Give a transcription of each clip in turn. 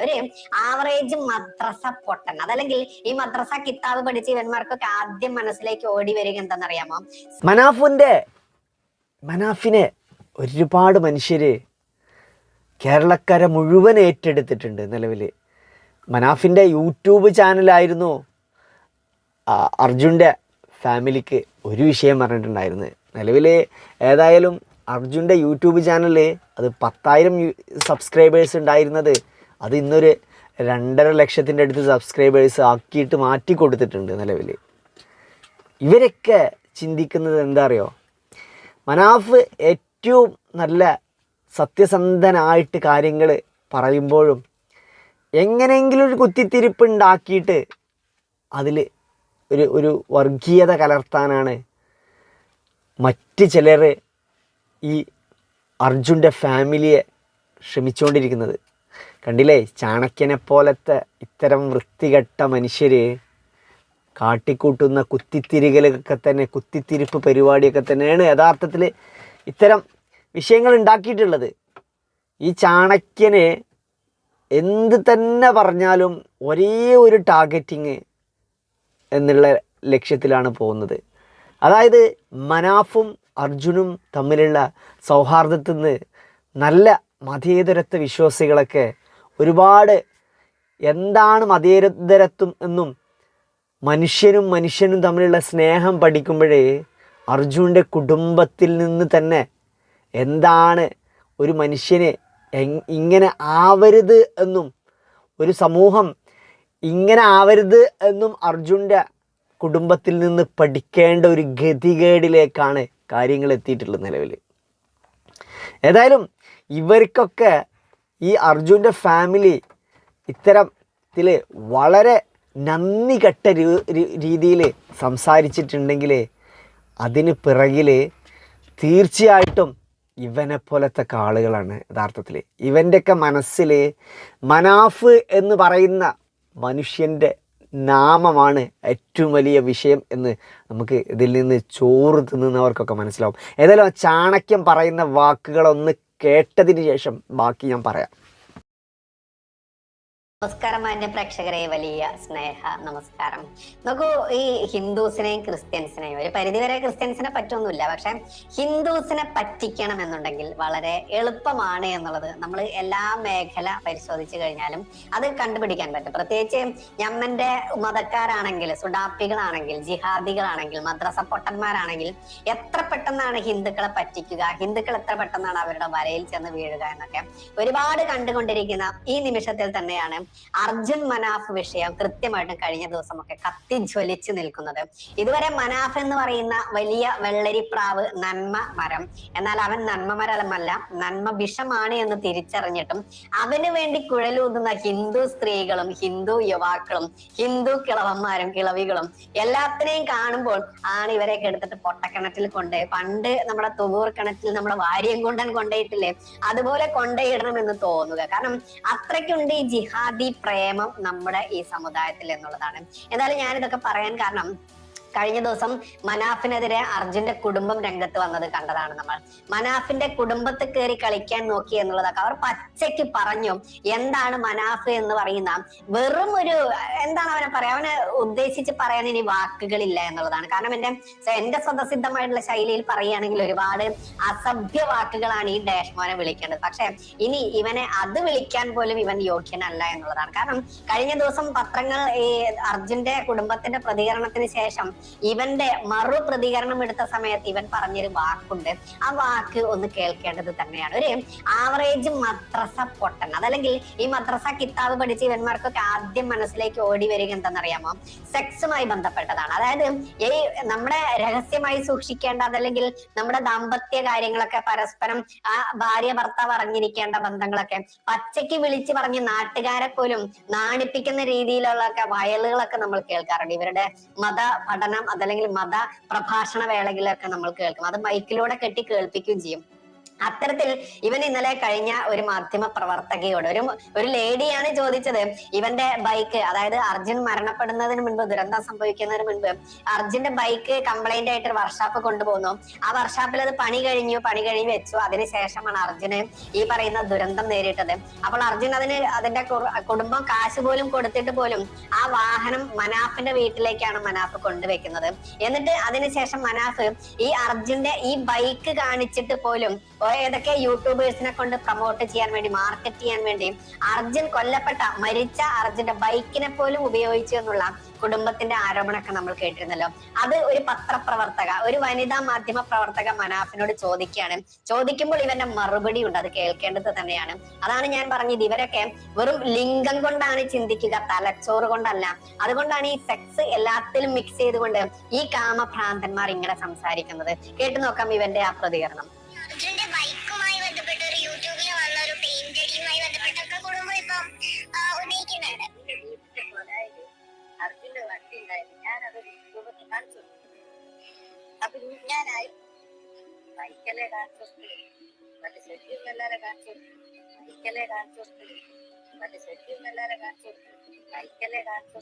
തന്നെയാണ്. ഒരു ആവറേജ് മദ്രസ പൊട്ടൻ. അതല്ലെങ്കിൽ ഈ മദ്രസ കിതാബ് പഠിച്ച ഇവന്മാർക്കൊക്കെ ആദ്യം മനസ്സിലേക്ക് ഓടി വരിക എന്താണെന്നറിയാമോ? മനാഫുന്റെ മനാഫിനെ ഒരുപാട് മനുഷ്യര് കേരളക്കര മുഴുവൻ ഏറ്റെടുത്തിട്ടുണ്ട് നിലവിൽ മനാഫിന്റെ യൂട്യൂബ് ചാനലായിരുന്നു അർജുന്റെ ഫാമിലിക്ക് ഒരു വിഷയം പറഞ്ഞിട്ടുണ്ടായിരുന്നു. നിലവിൽ ഏതായാലും അർജുന്റെ യൂട്യൂബ് ചാനൽ അത് പത്തായിരം സബ്സ്ക്രൈബേഴ്സ് ഉണ്ടായിരുന്നത് അത് ഇന്നൊരു രണ്ടര ലക്ഷത്തിന്റെ അടുത്ത് സബ്സ്ക്രൈബേഴ്സ് ആക്കിയിട്ട് മാറ്റി കൊടുത്തിട്ടുണ്ട് നിലവിൽ. ഇവരൊക്കെ ചിന്തിക്കുന്നത് എന്താ അറിയോ? മനാഫ് ഏറ്റവും നല്ല സത്യസന്ധനായിട്ട് കാര്യങ്ങൾ പറയുമ്പോഴും എങ്ങനെയെങ്കിലും ഒരു കുത്തിത്തിരിപ്പ് ഉണ്ടാക്കിയിട്ട് അതിൽ ഒരു ഒരു വർഗീയത കലർത്താനാണ് മറ്റ് ചിലർ ഈ അർജുന്റെ ഫാമിലിയെ ശ്രമിച്ചുകൊണ്ടിരിക്കുന്നത്. കണ്ടില്ലേ? ചാണക്യനെ പോലത്തെ ഇത്തരം വൃത്തികെട്ട മനുഷ്യർ കാട്ടിക്കൂട്ടുന്ന കുത്തിത്തിരികലൊക്കെ തന്നെ കുത്തിത്തിരിപ്പ് പരിപാടിയൊക്കെ തന്നെയാണ് യഥാർത്ഥത്തിൽ ഇത്തരം വിഷയങ്ങൾ ഉണ്ടാക്കിയിട്ടുള്ളത്. ഈ ചാണക്യന് എന്ത് തന്നെ പറഞ്ഞാലും ഒരേ ഒരു ടാർഗറ്റിങ് എന്നുള്ള ലക്ഷ്യത്തിലാണ് പോകുന്നത്. അതായത് മനാഫും അർജുനും തമ്മിലുള്ള സൗഹാർദ്ദത്തിൽ നിന്ന് നല്ല മതേതരത്വ വിശ്വാസികളൊക്കെ ഒരുപാട് എന്താണ് മതേതരത്വം എന്നും മനുഷ്യനും മനുഷ്യനും തമ്മിലുള്ള സ്നേഹം പഠിക്കുമ്പോഴേ അർജുന്റെ കുടുംബത്തിൽ നിന്ന് തന്നെ എന്താണ് ഒരു മനുഷ്യന് ഇങ്ങനെ ആവരുത് എന്നും ഒരു സമൂഹം ഇങ്ങനെ ആവരുത് എന്നും അർജുന്റെ കുടുംബത്തിൽ നിന്ന് പഠിക്കേണ്ട ഒരു ഗതികേടിലേക്കാണ് കാര്യങ്ങൾ എത്തിയിട്ടുള്ളത് നിലവിൽ. ഏതായാലും ഇവർക്കൊക്കെ ഈ അർജുന്റെ ഫാമിലി ഇത്തരത്തിൽ വളരെ നന്ദി കെട്ട രീതിയിൽ സംസാരിച്ചിട്ടുണ്ടെങ്കിൽ അതിന് പിറകിൽ തീർച്ചയായിട്ടും ഇവനെ പോലത്തെ ആളുകളാണ് യഥാർത്ഥത്തിൽ. ഇവന്റെയൊക്കെ മനസ്സിൽ മനാഫ് എന്ന് പറയുന്ന മനുഷ്യന്റെ നാമമാണ് ഏറ്റവും വലിയ വിഷയം എന്ന് നമുക്ക് ഇതിൽ നിന്ന് ചോറ് തിന്നുന്നവർക്കൊക്കെ മനസ്സിലാവും. ഏതായാലും ചാണക്യം പറയുന്ന വാക്കുകളൊന്ന് കേട്ടതിന് ശേഷം ബാക്കി ഞാൻ പറയാം. നമസ്കാരം മാന്യ പ്രേക്ഷകരെ. വലിയ സ്നേഹ നമസ്കാരം. നോക്കൂ ഈ ഹിന്ദുസിനെയും ക്രിസ്ത്യൻസിനെയും ഒരു പരിധിവരെ ക്രിസ്ത്യൻസിനെ പറ്റൊന്നുമില്ല. പക്ഷെ ഹിന്ദുസിനെ പറ്റിക്കണം എന്നുണ്ടെങ്കിൽ വളരെ എളുപ്പമാണ് എന്നുള്ളത് നമ്മൾ എല്ലാ മേഖല പരിശോധിച്ചു കഴിഞ്ഞാലും അത് കണ്ടുപിടിക്കാൻ പറ്റും. പ്രത്യേകിച്ച് ഞമ്മന്റെ മതക്കാരാണെങ്കിൽ സുഡാപ്പികളാണെങ്കിൽ ജിഹാദികളാണെങ്കിൽ മദ്രസ പൊട്ടന്മാരാണെങ്കിൽ എത്ര പെട്ടെന്നാണ് ഹിന്ദുക്കളെ പറ്റിക്കുക ഹിന്ദുക്കൾ എത്ര പെട്ടെന്നാണ് അവരുടെ വരയിൽ ചെന്ന് വീഴുക എന്നൊക്കെ ഒരുപാട് കണ്ടുകൊണ്ടിരിക്കുന്ന ഈ നിമിഷത്തിൽ തന്നെയാണ് അർജുൻ മനാഫ് വിഷയം കൃത്യമായിട്ടും കഴിഞ്ഞ ദിവസമൊക്കെ കത്തി ജ്വലിച്ചു നിൽക്കുന്നത്. ഇതുവരെ മനാഫ് എന്ന് പറയുന്ന വലിയ വെള്ളരിപ്രാവ് നന്മ മരം. എന്നാൽ അവൻ നന്മ മരമല്ല നന്മ വിഷമാണ് എന്ന് തിരിച്ചറിഞ്ഞിട്ടും അവന് വേണ്ടി കുഴലൂതുന്ന ഹിന്ദു സ്ത്രീകളും ഹിന്ദു യുവാക്കളും ഹിന്ദു കിളവന്മാരും കിളവികളും എല്ലാത്തിനെയും കാണുമ്പോൾ ആണ് ഇവരെയൊക്കെ എടുത്തിട്ട് പൊട്ടക്കിണറ്റിൽ കൊണ്ട് പണ്ട് നമ്മുടെ തുവൂർ കിണറ്റിൽ നമ്മുടെ വാര്യം കൊണ്ടൻ കൊണ്ടേയിട്ടില്ലേ അതുപോലെ കൊണ്ടേയിടണം എന്ന് തോന്നുക. കാരണം അത്രയ്ക്കുണ്ട് ഈ ജിഹാദി പ്രേമം നമ്മുടെ ഈ സമുദായത്തിൽ എന്നുള്ളതാണ്. എന്തായാലും ഞാനിതൊക്കെ പറയാൻ കാരണം കഴിഞ്ഞ ദിവസം മനാഫിനെതിരെ അർജുന്റെ കുടുംബം രംഗത്ത് വന്നത് കണ്ടതാണ് നമ്മൾ. മനാഫിന്റെ കുടുംബത്തെ കയറി കളിക്കാൻ നോക്കി എന്നുള്ളതൊക്കെ അവർ പച്ചയ്ക്ക് പറഞ്ഞു. എന്താണ് മനാഫ് എന്ന് പറയുന്ന വെറും ഒരു എന്താണ് അവനെ പറയാ അവനെ ഉദ്ദേശിച്ച് പറയാൻ ഇനി വാക്കുകളില്ല എന്നുള്ളതാണ്. കാരണം എന്റെ എന്റെ സ്വതസിദ്ധമായിട്ടുള്ള ശൈലിയിൽ പറയുകയാണെങ്കിൽ ഒരുപാട് അസഭ്യ വാക്കുകളാണ് ഈ ഡാഷ്മോനെ വിളിക്കേണ്ടത്. പക്ഷെ ഇനി ഇവനെ അത് വിളിക്കാൻ പോലും ഇവൻ യോഗ്യനല്ല എന്നുള്ളതാണ്. കാരണം കഴിഞ്ഞ ദിവസം പത്രങ്ങൾ ഈ അർജുന്റെ കുടുംബത്തിന്റെ പ്രതികരണത്തിന് ശേഷം ഇവന്റെ മറു പ്രതികരണം എടുത്ത സമയത്ത് ഇവൻ പറഞ്ഞൊരു വാക്കുണ്ട്. ആ വാക്ക് ഒന്ന് കേൾക്കേണ്ടത് തന്നെയാണ്. ഒരു ആവറേജ് മദ്രസ പൊട്ടൻ. അതല്ലെങ്കിൽ ഈ മദ്രസ കിതാബ് പഠിച്ച് ഇവന്മാർക്കൊക്കെ ആദ്യം മനസ്സിലേക്ക് ഓടി വരിക എന്താണെന്നറിയാമോ? സെക്സുമായി ബന്ധപ്പെട്ടതാണ്. അതായത് ഈ നമ്മുടെ രഹസ്യമായി സൂക്ഷിക്കേണ്ട അതല്ലെങ്കിൽ നമ്മുടെ ദാമ്പത്യ കാര്യങ്ങളൊക്കെ പരസ്പരം ആ ഭാര്യ ഭർത്താവ് അറിഞ്ഞിരിക്കേണ്ട ബന്ധങ്ങളൊക്കെ പച്ചയ്ക്ക് വിളിച്ച് പറഞ്ഞ് നാട്ടുകാരെ പോലും നാണിപ്പിക്കുന്ന രീതിയിലുള്ള വയലുകളൊക്കെ നമ്മൾ കേൾക്കാറുണ്ട്. ഇവരുടെ മത പഠനം അതല്ലെങ്കിൽ മത പ്രഭാഷണ വേളകളിലൊക്കെ നമ്മൾ കേൾക്കും. അത് മൈക്കിലൂടെ കെട്ടി കേൾപ്പിക്കുകയും ചെയ്യും. അത്തരത്തിൽ ഇവൻ ഇന്നലെ കഴിഞ്ഞ ഒരു മാധ്യമ പ്രവർത്തകയോട് ഒരു ഒരു ലേഡിയാണ് ചോദിച്ചത് ഇവന്റെ ബൈക്ക് അതായത് അർജുൻ മരണപ്പെടുന്നതിന് മുൻപ് ദുരന്തം സംഭവിക്കുന്നതിന് മുൻപ് അർജുന്റെ ബൈക്ക് കംപ്ലൈന്റ് ആയിട്ട് ഒരു വർഷാപ്പ് കൊണ്ടുപോകുന്നു ആ വർഷാപ്പിൽ അത് പണി കഴിഞ്ഞു പണി കഴിഞ്ഞ് വെച്ചു. അതിനുശേഷമാണ് അർജുന് ഈ പറയുന്ന ദുരന്തം നേരിട്ടത്. അപ്പോൾ അർജുൻ അതിന് അതിന്റെ കുടുംബം കാശ് പോലും കൊടുത്തിട്ട് പോലും ആ വാഹനം മനാഫിന്റെ വീട്ടിലേക്കാണ് മനാഫ് കൊണ്ടുവെക്കുന്നത്. എന്നിട്ട് അതിനുശേഷം മനാഫ് ഈ അർജുന്റെ ഈ ബൈക്ക് കാണിച്ചിട്ട് പോലും ഏതൊക്കെ യൂട്യൂബേഴ്സിനെ കൊണ്ട് പ്രൊമോട്ട് ചെയ്യാൻ വേണ്ടി മാർക്കറ്റ് ചെയ്യാൻ വേണ്ടി അർജുൻ കൊല്ലപ്പെട്ട മരിച്ച അർജുന്റെ ബൈക്കിനെ പോലും ഉപയോഗിച്ചു എന്നുള്ള കുടുംബത്തിന്റെ ആരോപണമൊക്കെ നമ്മൾ കേട്ടിരുന്നല്ലോ. അത് ഒരു പത്രപ്രവർത്തക ഒരു വനിതാ മാധ്യമ പ്രവർത്തക മനാഫിനോട് ചോദിക്കുകയാണ്. ചോദിക്കുമ്പോൾ ഇവന്റെ മറുപടി ഉണ്ട് അത് കേൾക്കേണ്ടത് തന്നെയാണ്. അതാണ് ഞാൻ പറഞ്ഞത്. ഇവരൊക്കെ വെറും ലിംഗം കൊണ്ടാണ് ചിന്തിക്കുക തലച്ചോറ് കൊണ്ടല്ല. അതുകൊണ്ടാണ് ഈ സെക്സ് എല്ലാത്തിലും മിക്സ് ചെയ്തുകൊണ്ട് ഈ കാമഭ്രാന്തന്മാർ ഇങ്ങനെ സംസാരിക്കുന്നത്. കേട്ടു നോക്കാം ഇവന്റെ ആ പ്രതികരണം. ഉണ്ടായിരുന്നു. ഞാനത് യൂട്യൂബിൽ കാണിച്ചു അപ്പൊ ഞാനായി ബൈക്കല്ലേ കാണിച്ചു മറ്റേ സെറ്റിയും എല്ലാരെ കാണിച്ചു ബൈക്കല്ലേ കാണിച്ചു മറ്റേ സെറ്റിയും എല്ലാരെ കാണിച്ചു ബൈക്കല്ലേ കാണിച്ചു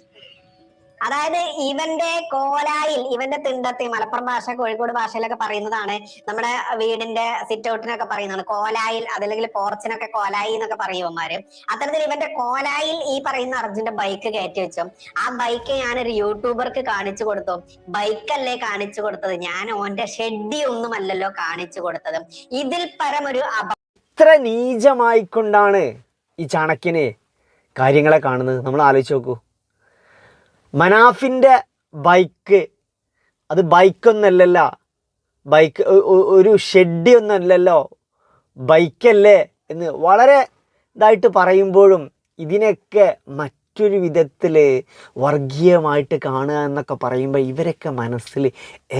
അതായത് ഇവന്റെ കോലായിൽ ഇവന്റെ തിണ്ടത്തിൽ മലപ്പുറം ഭാഷ കോഴിക്കോട് ഭാഷയിലൊക്കെ പറയുന്നതാണ് നമ്മുടെ വീടിന്റെ സിറ്റ് ഔട്ടിനൊക്കെ പറയുന്നതാണ്. കോലായിൽ അതല്ലെങ്കിൽ പോർച്ചിനൊക്കെ കോലായി എന്നൊക്കെ പറയുവന്മാര് അത്തരത്തിൽ ഇവന്റെ കോലായിൽ ഈ പറയുന്ന അർജുന്റെ ബൈക്ക് കയറ്റി വെച്ചു. ആ ബൈക്ക് ഒരു യൂട്യൂബർക്ക് കാണിച്ചു കൊടുത്തു. ബൈക്കല്ലേ കാണിച്ചു കൊടുത്തത്? ഞാൻ ഓന്റെ ഷെഡി ഒന്നുമല്ലല്ലോ കാണിച്ചു കൊടുത്തത്. ഇതിൽ പരം ഒരു അപ ഇത്ര നീചമായിക്കൊണ്ടാണ് ഈ ചാണക്കിനെ കാര്യങ്ങളെ കാണുന്നത്. നമ്മൾ ആലോചിച്ച് നോക്കൂ. മനാഫിന്റെ ബൈക്ക് അത് ബൈക്കൊന്നല്ലല്ല. ബൈക്ക് ഒരു ഷെഡി ഒന്നല്ലല്ലോ ബൈക്കല്ലേ എന്ന് വളരെ ഇതായിട്ട് പറയുമ്പോഴും ഇതിനൊക്കെ മറ്റൊരു വിധത്തിൽ വർഗീയമായിട്ട് കാണുക എന്നൊക്കെ പറയുമ്പോൾ ഇവരൊക്കെ മനസ്സിൽ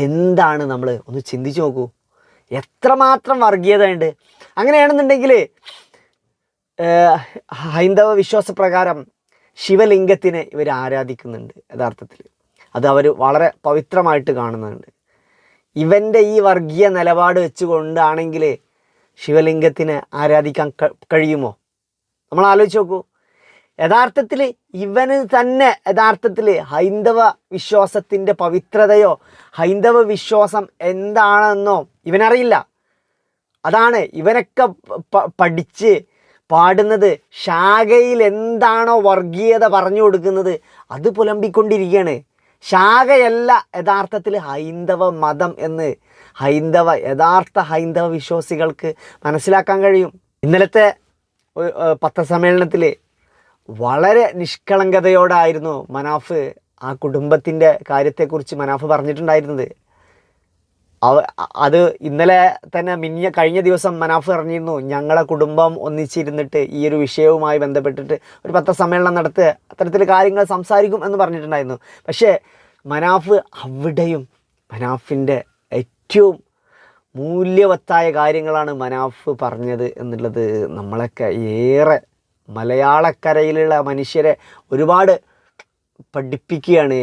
എന്താണ് നമ്മൾ ഒന്ന് ചിന്തിച്ചു നോക്കൂ. എത്രമാത്രം വർഗീയത ഉണ്ട് അങ്ങനെയാണെന്നുണ്ടെങ്കിൽ ഹൈന്ദവ വിശ്വാസപ്രകാരം ശിവലിംഗത്തിനെ ഇവർ ആരാധിക്കുന്നുണ്ട് യഥാർത്ഥത്തിൽ. അത് അവർ വളരെ പവിത്രമായിട്ട് കാണുന്നുണ്ട്. ഇവന്റെ ഈ വർഗീയ നിലപാട് വെച്ചുകൊണ്ടാണെങ്കിൽ ശിവലിംഗത്തിനെ ആരാധിക്കാൻ കഴിയുമോ? നമ്മൾ ആലോചിച്ച് നോക്കൂ. യഥാർത്ഥത്തിൽ ഇവന് തന്നെ യഥാർത്ഥത്തിൽ ഹൈന്ദവ വിശ്വാസത്തിന്റെ പവിത്രതയോ ഹൈന്ദവ വിശ്വാസം എന്താണെന്നോ ഇവനറിയില്ല. അതാണ് ഇവനൊക്കെ പഠിച്ച് പാടുന്നത് ശാഖയിൽ എന്താണോ വർഗീയത പറഞ്ഞു കൊടുക്കുന്നത് അത് പുലമ്പിക്കൊണ്ടിരിക്കുകയാണ്. ശാഖയല്ല യഥാർത്ഥത്തിൽ ഹൈന്ദവ മതം എന്ന് ഹൈന്ദവ യഥാർത്ഥ ഹൈന്ദവ വിശ്വാസികൾക്ക് മനസ്സിലാക്കാൻ കഴിയും. ഇന്നലത്തെ പത്രസമ്മേളനത്തിൽ വളരെ നിഷ്കളങ്കതയോടായിരുന്നു മനാഫ് ആ കുടുംബത്തിന്റെ കാര്യത്തെക്കുറിച്ച് മനാഫ് പറഞ്ഞിട്ടുണ്ടായിരുന്നത്. അവ അത് ഇന്നലെ തന്നെ മിനിഞ്ഞ കഴിഞ്ഞ ദിവസം മനാഫ് പറഞ്ഞിരുന്നു ഞങ്ങളെ കുടുംബം ഒന്നിച്ചിരുന്നിട്ട് ഈ ഒരു വിഷയവുമായി ബന്ധപ്പെട്ടിട്ട് ഒരു പത്രസമ്മേളനം നടത്തുക അത്തരത്തിൽ കാര്യങ്ങൾ സംസാരിക്കും എന്ന് പറഞ്ഞിട്ടുണ്ടായിരുന്നു. പക്ഷേ മനാഫ് അവിടെയും മനാഫിന്റെ ഏറ്റവും മൂല്യവത്തായ കാര്യങ്ങളാണ് മനാഫ് പറഞ്ഞത് എന്നുള്ളത് നമ്മളൊക്കെ ഏറെ മലയാളക്കരയിലുള്ള മനുഷ്യരെ ഒരുപാട് പഠിപ്പിക്കുകയാണ്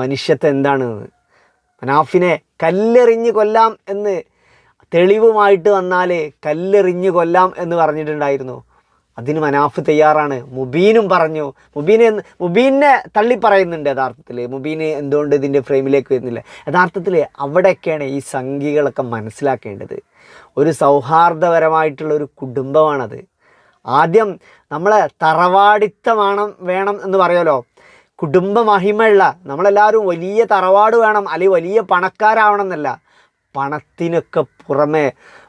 മനുഷ്യത്വം എന്താണെന്ന്. മനാഫിനെ കല്ലെറിഞ്ഞ് കൊല്ലാം എന്ന് തെളിവുമായിട്ട് വന്നാൽ കല്ലെറിഞ്ഞ് കൊല്ലാം എന്ന് പറഞ്ഞിട്ടുണ്ടായിരുന്നു. അതിന് മനാഫ് തയ്യാറാണ്. മുബീനും പറഞ്ഞു. മുബീനെ മുബീനെ തള്ളി പറയുന്നുണ്ട് യഥാർത്ഥത്തിൽ മുബീന് എന്തുകൊണ്ട് ഇതിന്റെ ഫ്രെയിമിലേക്ക് വരുന്നില്ല? യഥാർത്ഥത്തിൽ അവിടെയൊക്കെയാണ് ഈ സംഘികളൊക്കെ മനസ്സിലാക്കേണ്ടത്. ഒരു സൗഹാർദ്ദപരമായിട്ടുള്ള ഒരു കുടുംബമാണത്. ആദ്യം നമ്മളെ തറവാടിത്തമാണ് വേണം എന്ന് പറയുമല്ലോ. കുടുംബ മഹിമയുള്ള നമ്മളെല്ലാവരും വലിയ തറവാട് വേണം അല്ലെങ്കിൽ വലിയ പണക്കാരാവണം എന്നല്ല പണത്തിനൊക്കെ പുറമെ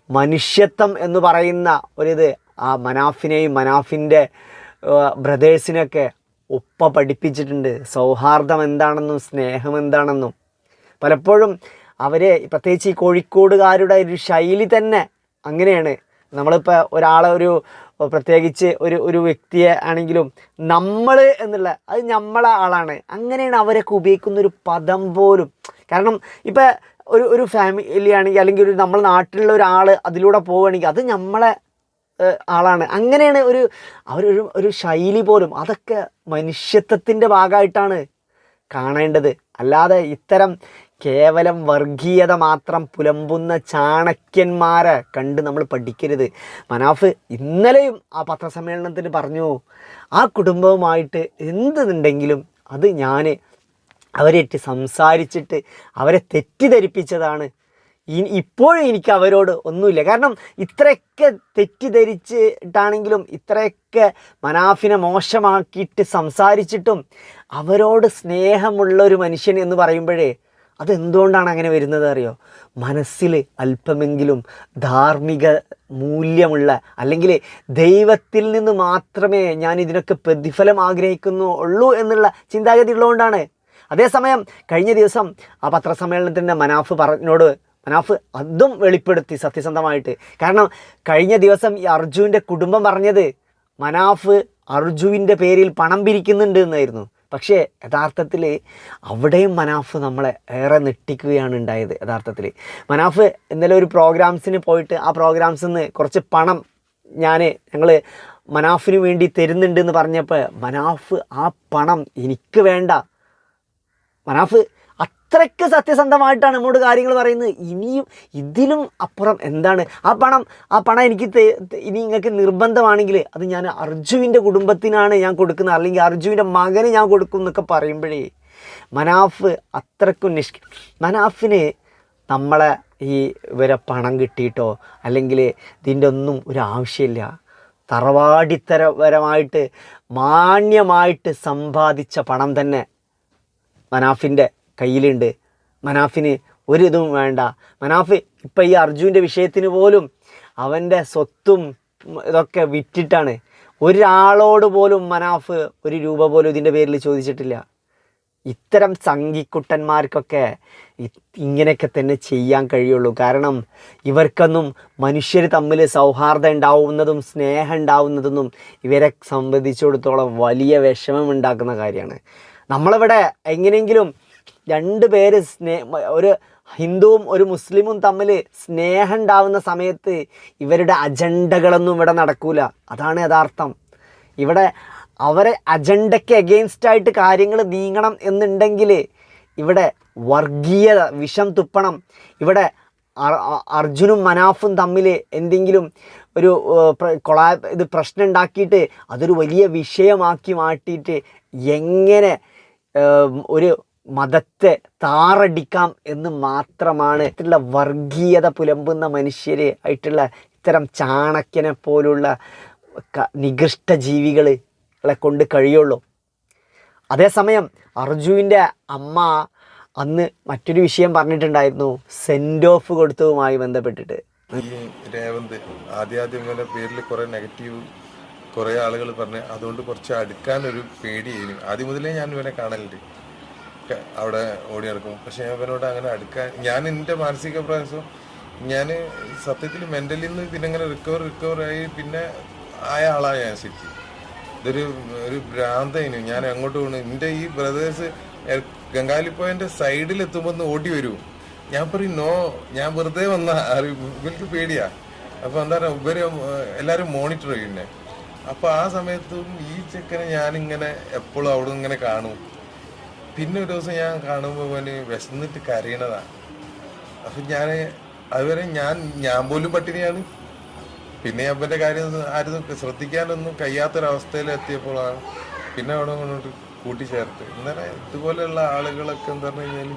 മനുഷ്യത്വം എന്ന് പറയുന്ന ഒരിത് ആ മനാഫിനെയും മനാഫിന്റെ ബ്രദേഴ്സിനെയൊക്കെ ഉപ്പ പഠിപ്പിച്ചിട്ടുണ്ട്. സൗഹാർദ്ദം എന്താണെന്നും സ്നേഹം എന്താണെന്നും. പലപ്പോഴും അവരെ പ്രത്യേകിച്ച് ഈ കോഴിക്കോടുകാരുടെ ഒരു ശൈലി തന്നെ അങ്ങനെയാണ്. നമ്മളിപ്പോൾ ഒരാളെ ഒരു പ്രത്യേകിച്ച് ഒരു ഒരു വ്യക്തിയെ ആണെങ്കിലും നമ്മൾ എന്നുള്ള അത് നമ്മളെ ആളാണ്. അങ്ങനെയാണ് അവരൊക്കെ ഉപയോഗിക്കുന്ന ഒരു പദം പോലും. കാരണം ഇപ്പം ഒരു ഒരു ഫാമിലി ആണെങ്കിൽ അല്ലെങ്കിൽ ഒരു നമ്മൾ നാട്ടിലുള്ള ഒരാൾ അതിലൂടെ പോവുകയാണെങ്കിൽ അത് നമ്മളെ ആളാണ്. അങ്ങനെയാണ് ഒരു അവരൊരു ഒരു ശൈലി പോലും. അതൊക്കെ മനുഷ്യത്വത്തിന്റെ ഭാഗമായിട്ടാണ് കാണേണ്ടത്. അല്ലാതെ ഇത്തരം കേവലം വർഗീയത മാത്രം പുലമ്പുന്ന ചാണക്യന്മാരെ കണ്ട് നമ്മൾ പഠിക്കരുത്. മനാഫ് ഇന്നലെയും ആ പത്രസമ്മേളനത്തിന് പറഞ്ഞു ആ കുടുംബവുമായിട്ട് എന്തുണ്ടെങ്കിലും അത് ഞാൻ അവരേറ്റ് സംസാരിച്ചിട്ട് അവരെ തെറ്റിദ്ധരിപ്പിച്ചതാണ്. ഇപ്പോഴും എനിക്ക് അവരോട് ഒന്നുമില്ല. കാരണം ഇത്രയൊക്കെ തെറ്റിദ്ധരിച്ചിട്ടാണെങ്കിലും ഇത്രയൊക്കെ മനാഫിനെ മോശമാക്കിയിട്ട് സംസാരിച്ചിട്ടും അവരോട് സ്നേഹമുള്ള ഒരു മനുഷ്യൻ എന്ന് പറയുമ്പോഴേ അതെന്തുകൊണ്ടാണ് അങ്ങനെ വരുന്നത് അറിയോ? മനസ്സിൽ അല്പമെങ്കിലും ധാർമ്മിക മൂല്യമുള്ള അല്ലെങ്കിൽ ദൈവത്തിൽ നിന്ന് മാത്രമേ ഞാൻ ഇതിനൊക്കെ പ്രതിഫലം ആഗ്രഹിക്കുന്നു ഉള്ളൂ എന്നുള്ള ചിന്താഗതി ഉള്ളതുകൊണ്ടാണ്. അതേസമയം കഴിഞ്ഞ ദിവസം ആ പത്രസമ്മേളനത്തിന്റെ മനാഫ് പറഞ്ഞോട് മനാഫ് അതും വെളിപ്പെടുത്തി സത്യസന്ധമായിട്ട്. കാരണം കഴിഞ്ഞ ദിവസം ഈ അർജുവിന്റെ കുടുംബം പറഞ്ഞത് മനാഫ് അർജുവിന്റെ പേരിൽ പണം പിരിക്കുന്നുണ്ട് എന്നായിരുന്നു. പക്ഷേ യഥാർത്ഥത്തിൽ അവിടെയും മനാഫ് നമ്മളെ ഏറെ നെട്ടിക്കുകയാണ് ഉണ്ടായത് യഥാർത്ഥത്തിൽ മനാഫ് ഇന്നലെ ഒരു പ്രോഗ്രാംസിന് പോയിട്ട് ആ പ്രോഗ്രാംസിൽ നിന്ന് കുറച്ച് പണം ഞാൻ ഞങ്ങൾ മനാഫിന് വേണ്ടി തരുന്നുണ്ട് എന്ന് പറഞ്ഞപ്പോൾ മനാഫ് ആ പണം എനിക്ക് വേണ്ട. മനാഫ് അത്രയ്ക്ക് സത്യസന്ധമായിട്ടാണ് നമ്മോട് കാര്യങ്ങൾ പറയുന്നത്. ഇനിയും ഇതിലും അപ്പുറം എന്താണ്? ആ പണം ആ പണം എനിക്ക് ഇനി നിങ്ങൾക്ക് നിർബന്ധമാണെങ്കിൽ അത് ഞാൻ അർജുവിന്റെ കുടുംബത്തിനാണ് ഞാൻ കൊടുക്കുന്നത്. അല്ലെങ്കിൽ അർജുവിന്റെ മകന് ഞാൻ കൊടുക്കും എന്നൊക്കെ പറയുമ്പോഴേ മനാഫ് അത്രക്കും നിഷ് മനാഫിന് നമ്മളെ ഈ ഇവരെ പണം കിട്ടിയിട്ടോ അല്ലെങ്കിൽ ഇതിന്റെ ഒന്നും ഒരു ആവശ്യമില്ല. തറവാടിത്തരപരമായിട്ട് മാന്യമായിട്ട് സമ്പാദിച്ച പണം തന്നെ മനാഫിന്റെ കയ്യിലുണ്ട്. മനാഫിന് ഒരിതും വേണ്ട. മനാഫ് ഇപ്പം ഈ അർജുന്റെ വിഷയത്തിന് പോലും അവന്റെ സ്വത്തും ഇതൊക്കെ വിറ്റിട്ടാണ്. ഒരാളോട് പോലും മനാഫ് ഒരു രൂപ പോലും ഇതിന്റെ പേരിൽ ചോദിച്ചിട്ടില്ല. ഇത്തരം സംഘിക്കുട്ടന്മാർക്കൊക്കെ ഇങ്ങനെയൊക്കെ തന്നെ ചെയ്യാൻ കഴിയുള്ളൂ. കാരണം ഇവർക്കൊന്നും മനുഷ്യർ തമ്മിൽ സൗഹാർദ്ദം ഉണ്ടാവുന്നതും സ്നേഹം ഉണ്ടാവുന്നതൊന്നും ഇവരെ സംബന്ധിച്ചിടത്തോളം വലിയ വിഷമം ഉണ്ടാക്കുന്ന കാര്യമാണ്. നമ്മളിവിടെ എങ്ങനെയെങ്കിലും രണ്ട് പേര് സ്നേ ഒരു ഹിന്ദുവും ഒരു മുസ്ലിമും തമ്മിൽ സ്നേഹം ഉണ്ടാവുന്ന സമയത്ത് ഇവരുടെ അജണ്ടകളൊന്നും ഇവിടെ നടക്കൂല. അതാണ് യഥാർത്ഥം. ഇവിടെ അവരെ അജണ്ടയ്ക്ക് എഗെയിൻസ്റ്റ് ആയിട്ട് കാര്യങ്ങൾ നീങ്ങണം എന്നുണ്ടെങ്കിൽ ഇവിടെ വർഗീയ വിഷം തുപ്പണം. ഇവിടെ അർ- അർജുനും മനാഫും തമ്മിൽ എന്തെങ്കിലും ഒരു കൊളാ ഇത് പ്രശ്നം ഉണ്ടാക്കിയിട്ട് അതൊരു വലിയ വിഷയമാക്കി മാറ്റിയിട്ട് എങ്ങനെ ഒരു മതത്തെ താറടിക്കാം എന്ന് മാത്രമാണ് ഇത്തരത്തിലുള്ള വർഗീയത പുലമ്പുന്ന മനുഷ്യരെ ആയിട്ടുള്ള ഇത്തരം ചാണക്യനെ പോലുള്ള നികൃഷ്ട ജീവികളെ കൊണ്ട് കഴിയുള്ളൂ. അതേസമയം അർജുവിന്റെ അമ്മ അന്ന് മറ്റൊരു വിഷയം പറഞ്ഞിട്ടുണ്ടായിരുന്നു സെൻഡ് ഓഫ് കൊടുത്തതുമായി ബന്ധപ്പെട്ടിട്ട്. രേവന്ത് ആദ്യാദ്യം ഇവന്റെ പേരിൽ കുറെ നെഗറ്റീവ് കുറേ ആളുകൾ പറഞ്ഞ് അതുകൊണ്ട് കുറച്ച് അടുക്കാൻ ഒരു പേടിയായിരുന്നു. ആദ്യം മുതലേ ഞാൻ ഇവരെ കാണലുണ്ട് ക- അവിടെ ഓടി നടക്കും പക്ഷെ ഞാൻ ഇവനോട് അങ്ങനെ അടുക്കാൻ ഞാൻ എന്റെ മാനസിക പ്രയാസം ഞാൻ സത്യത്തിൽ മെന്റലിൽ നിന്ന് പിന്നെ ഇങ്ങനെ റിക്കവർ റിക്കവർ ആയി പിന്നെ ആയ ആളാണ് ഞാൻ ശരിക്കും. ഇതൊരു ഒരു ഭ്രാന്തയിന്. ഞാൻ അങ്ങോട്ട് പോണു. എന്റെ ഈ ബ്രദേഴ്സ് ഗംഗാലിപ്പോയന്റെ സൈഡിൽ എത്തുമ്പോൾ ഒന്ന് ഓടി വരൂ. ഞാൻ പറയും നോ ഞാൻ വെറുതെ വന്ന. ഇവർക്ക് പേടിയാ. അപ്പൊ എന്താ പറയുക ഇവർ എല്ലാരും മോണിറ്റർ ചെയ്യുന്നേ. അപ്പൊ ആ സമയത്തും ഈ ചെക്കനെ ഞാനിങ്ങനെ എപ്പോഴും അവിടെ ഇങ്ങനെ കാണും. പിന്നെ ഒരു ദിവസം ഞാൻ കാണുമ്പോൾ അവന് വിശന്നിട്ട് കരയണതാണ് അപ്പൊ ഞാൻ അതുവരെ ഞാൻ ഞാൻ പോലും പട്ടിണിയാണ്. പിന്നെ അവന്റെ കാര്യം ആരും ശ്രദ്ധിക്കാനൊന്നും കഴിയാത്തൊരവസ്ഥയിൽ എത്തിയപ്പോഴാണ് പിന്നെ അവിടെ കൊണ്ടോട്ട് കൂട്ടിച്ചേർത്ത്. ഇന്നലെ ഇതുപോലെയുള്ള ആളുകളൊക്കെ എന്താ പറഞ്ഞു കഴിഞ്ഞാൽ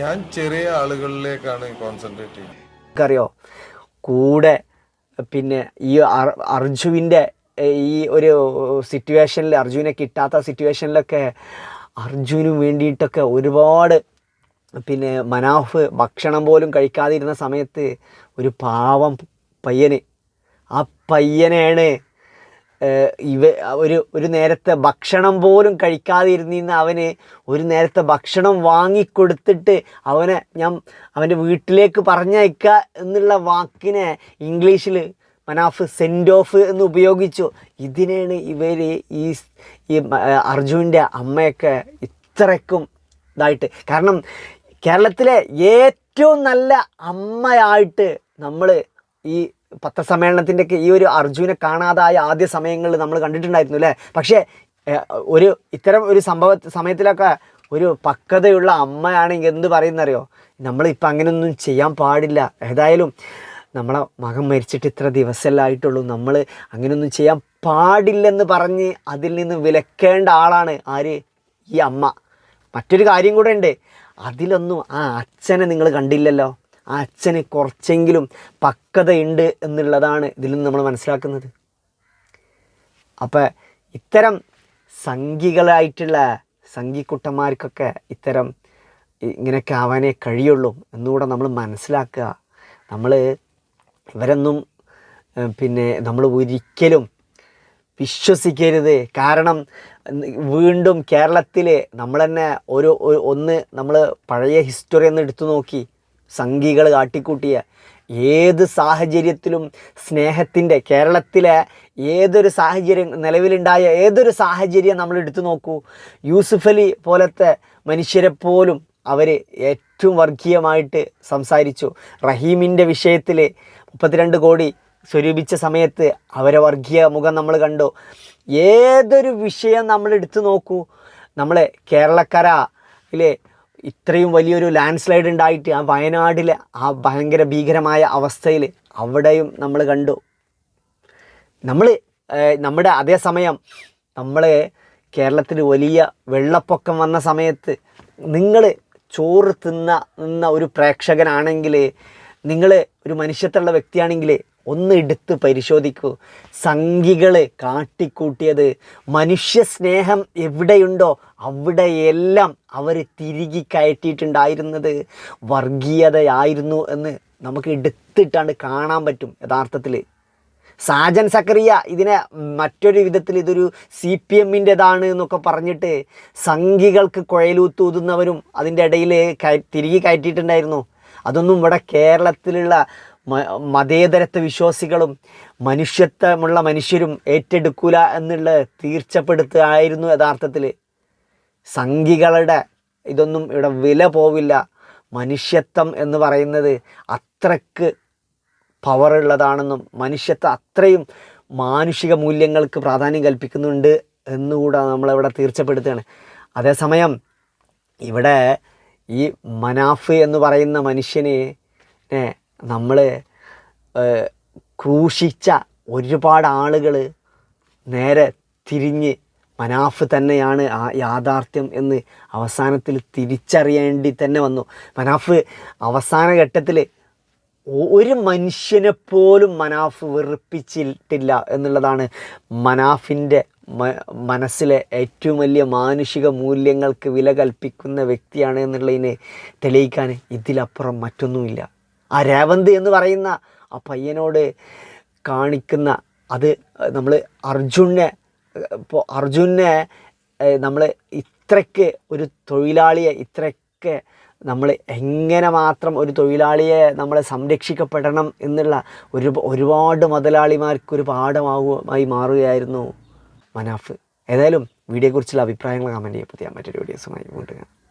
ഞാൻ ചെറിയ ആളുകളിലേക്കാണ് കോൺസെൻട്രേറ്റ് ചെയ്യുന്നത്. അറിയോ കൂടെ പിന്നെ ഈ അർ- അർജുവിന്റെ ഈ ഒരു സിറ്റുവേഷനിൽ അർജുവിനെ കിട്ടാത്ത സിറ്റുവേഷനിലൊക്കെ അർജുന് വേണ്ടിയിട്ടൊക്കെ ഒരുപാട് പിന്നെ മനാഫ് ഭക്ഷണം പോലും കഴിക്കാതിരുന്ന സമയത്ത് ഒരു പാവം പയ്യന്. ആ പയ്യനെയാണ് ഏഹ്, ഇവ ഒരു ഒരു നേരത്തെ ഭക്ഷണം പോലും കഴിക്കാതിരുന്നിരുന്ന അവന് ഒരു നേരത്തെ ഭക്ഷണം വാങ്ങിക്കൊടുത്തിട്ട് അവനെ ഞാൻ അവന്റെ വീട്ടിലേക്ക് പറഞ്ഞയക്കുക എന്നുള്ള വാക്കിനെ ഇംഗ്ലീഷിൽ മനാഫ് സെൻഡ് ഓഫ് എന്ന് ഉപയോഗിച്ചു. ഇതിനാണ് ഇവർ ഈ ഈ അർജുന്റെ അമ്മയൊക്കെ ഇത്രയ്ക്കും ഇതായിട്ട്. കാരണം കേരളത്തിലെ ഏറ്റവും നല്ല അമ്മയായിട്ട് നമ്മൾ ഈ പത്രസമ്മേളനത്തിന്റെയൊക്കെ ഈ ഒരു അർജുനെ കാണാതായ ആദ്യ സമയങ്ങളിൽ നമ്മൾ കണ്ടിട്ടുണ്ടായിരുന്നു അല്ലേ? പക്ഷേ ഒരു ഇത്തരം ഒരു സംഭവ സമയത്തിലൊക്കെ ഒരു പക്വതയുള്ള അമ്മയാണെങ്കിൽ എന്ത് പറയുന്നറിയോ? നമ്മളിപ്പോൾ അങ്ങനെയൊന്നും ചെയ്യാൻ പാടില്ല. ഏതായാലും നമ്മളെ മകൻ മരിച്ചിട്ട് ഇത്ര ദിവസമല്ലേ ആയിട്ടുള്ളൂ നമ്മൾ അങ്ങനെയൊന്നും ചെയ്യാൻ പാടില്ലെന്ന് പറഞ്ഞ് അതിൽ നിന്ന് വിലക്കേണ്ട ആളാണ് ആര്? ഈ അമ്മ. മറ്റൊരു കാര്യം കൂടെ ഉണ്ട്. അതിലൊന്നും ആ അച്ഛനെ നിങ്ങൾ കണ്ടില്ലല്ലോ. ആ അച്ഛന് കുറച്ചെങ്കിലും പക്വതയുണ്ട് എന്നുള്ളതാണ് ഇതിൽ നിന്ന് നമ്മൾ മനസ്സിലാക്കുന്നത്. അപ്പം ഇത്തരം സംഘികളായിട്ടുള്ള സംഘിക്കുട്ടന്മാർക്കൊക്കെ ഇത്തരം ഇങ്ങനെയൊക്കെ ആവാനേ കഴിയുള്ളൂ എന്നുകൂടെ നമ്മൾ മനസ്സിലാക്കുക. നമ്മൾ ഇവരൊന്നും പിന്നെ നമ്മൾ ഒരിക്കലും വിശ്വസിക്കരുത്. കാരണം വീണ്ടും കേരളത്തിൽ നമ്മൾ തന്നെ ഒരു ഒന്ന് നമ്മൾ പഴയ ഹിസ്റ്ററി ഒന്ന് എടുത്തു നോക്കി. സംഘികൾ കാട്ടിക്കൂട്ടിയ ഏത് സാഹചര്യത്തിലും സ്നേഹത്തിന്റെ കേരളത്തിലെ ഏതൊരു സാഹചര്യം നിലവിലുണ്ടായ ഏതൊരു സാഹചര്യം നമ്മൾ എടുത്തു നോക്കൂ. യൂസുഫ് അലി പോലത്തെ മനുഷ്യരെ പോലും അവർ ഏറ്റവും വർഗീയമായിട്ട് സംസാരിച്ചു. റഹീമിന്റെ വിഷയത്തിൽ മുപ്പത്തിരണ്ട് കോടി സ്വരൂപിച്ച സമയത്ത് അവരെ വർഗീയ മുഖം നമ്മൾ കണ്ടു. ഏതൊരു വിഷയം നമ്മൾ എടുത്തു നോക്കൂ. നമ്മൾ കേരളക്കരയിലെ ഇത്രയും വലിയൊരു ലാൻഡ് സ്ലൈഡ് ഉണ്ടായിട്ട് ആ വയനാടിലെ ആ ഭയങ്കര ഭീകരമായ അവസ്ഥയിൽ അവിടെയും നമ്മൾ കണ്ടു. നമ്മൾ നമ്മുടെ അതേസമയം നമ്മൾ കേരളത്തിൽ വലിയ വെള്ളപ്പൊക്കം വന്ന സമയത്ത് നിങ്ങൾ ചോറ് തിന്ന നിന്ന ഒരു പ്രേക്ഷകനാണെങ്കിൽ നിങ്ങൾ ഒരു മനുഷ്യത്തുള്ള വ്യക്തിയാണെങ്കിൽ ഒന്ന് എടുത്ത് പരിശോധിക്കൂ. സംഘികൾ കാട്ടിക്കൂട്ടിയത് മനുഷ്യസ്നേഹം എവിടെയുണ്ടോ അവിടെയെല്ലാം അവർ തിരികെ കയറ്റിയിട്ടുണ്ടായിരുന്നത് വർഗീയതയായിരുന്നു എന്ന് നമുക്ക് എടുത്തിട്ടാണ് കാണാൻ പറ്റും യഥാർത്ഥത്തിൽ സാജൻ സക്കറിയ ഇതിനെ മറ്റൊരു വിധത്തിൽ ഇതൊരു സി പി എമ്മിന്റെതാണ് എന്നൊക്കെ പറഞ്ഞിട്ട് സംഘികൾക്ക് കുഴലൂത്തൂതുന്നവരും അതിന്റെ ഇടയിൽ തിരികെ കയറ്റിയിട്ടുണ്ടായിരുന്നു. അതൊന്നും ഇവിടെ കേരളത്തിലുള്ള മതേതരത്വ വിശ്വാസികളും മനുഷ്യത്വമുള്ള മനുഷ്യരും ഏറ്റെടുക്കൂല എന്നുള്ള തീർച്ചപ്പെടുത്തുകയായിരുന്നു യഥാർത്ഥത്തിൽ സംഘികളുടെ ഇതൊന്നും ഇവിടെ വില പോവില്ല. മനുഷ്യത്വം എന്ന് പറയുന്നത് അത്രയ്ക്ക് പവറുള്ളതാണെന്നും മനുഷ്യത്വം അത്രയും മാനുഷിക മൂല്യങ്ങൾക്ക് പ്രാധാന്യം കൽപ്പിക്കുന്നുണ്ട് എന്നുകൂടെ നമ്മളിവിടെ തീർച്ചപ്പെടുത്തുകയാണ്. അതേസമയം ഇവിടെ ഈ മനാഫ് എന്ന് പറയുന്ന മനുഷ്യനെ നമ്മൾ ക്രൂശിച്ച ഒരുപാട് ആളുകൾ നേരെ തിരിഞ്ഞ് മനാഫ് തന്നെയാണ് ആ യാഥാർത്ഥ്യം എന്ന് അവസാനത്തിൽ തിരിച്ചറിയേണ്ടി തന്നെ വന്നു. മനാഫ് അവസാന ഘട്ടത്തിൽ ഒരു മനുഷ്യനെ പോലും മനാഫ് വെറുപ്പിച്ചിട്ടില്ല എന്നുള്ളതാണ് മനാഫിന്റെ മനസ്സിലെ ഏറ്റവും വലിയ മാനുഷിക മൂല്യങ്ങൾക്ക് വില കൽപ്പിക്കുന്ന വ്യക്തിയാണ് എന്നുള്ളതിനെ തെളിയിക്കാൻ ഇതിലപ്പുറം മറ്റൊന്നുമില്ല. ആ രേവന്ത് എന്ന് പറയുന്ന ആ പയ്യനോട് കാണിക്കുന്ന അത് നമ്മൾ അർജുനെ ഇപ്പോൾ അർജുനെ നമ്മൾ ഇത്രയ്ക്ക് ഒരു തൊഴിലാളിയെ ഇത്രയ്ക്ക് നമ്മൾ എങ്ങനെ മാത്രം ഒരു തൊഴിലാളിയെ നമ്മൾ സംരക്ഷിക്കപ്പെടണം എന്നുള്ള ഒരു ഒരുപാട് മുതലാളിമാർക്ക് ഒരു പാഠമാകുമായി മാറുകയായിരുന്നു. മനാഫ്. ഏതായാലും വീഡിയോയെക്കുറിച്ചുള്ള അഭിപ്രായങ്ങൾ കമന്റ് ചെയ്യപ്പെടുക മറ്റൊരു വീഡിയോസുമായി കൊണ്ടുവരാം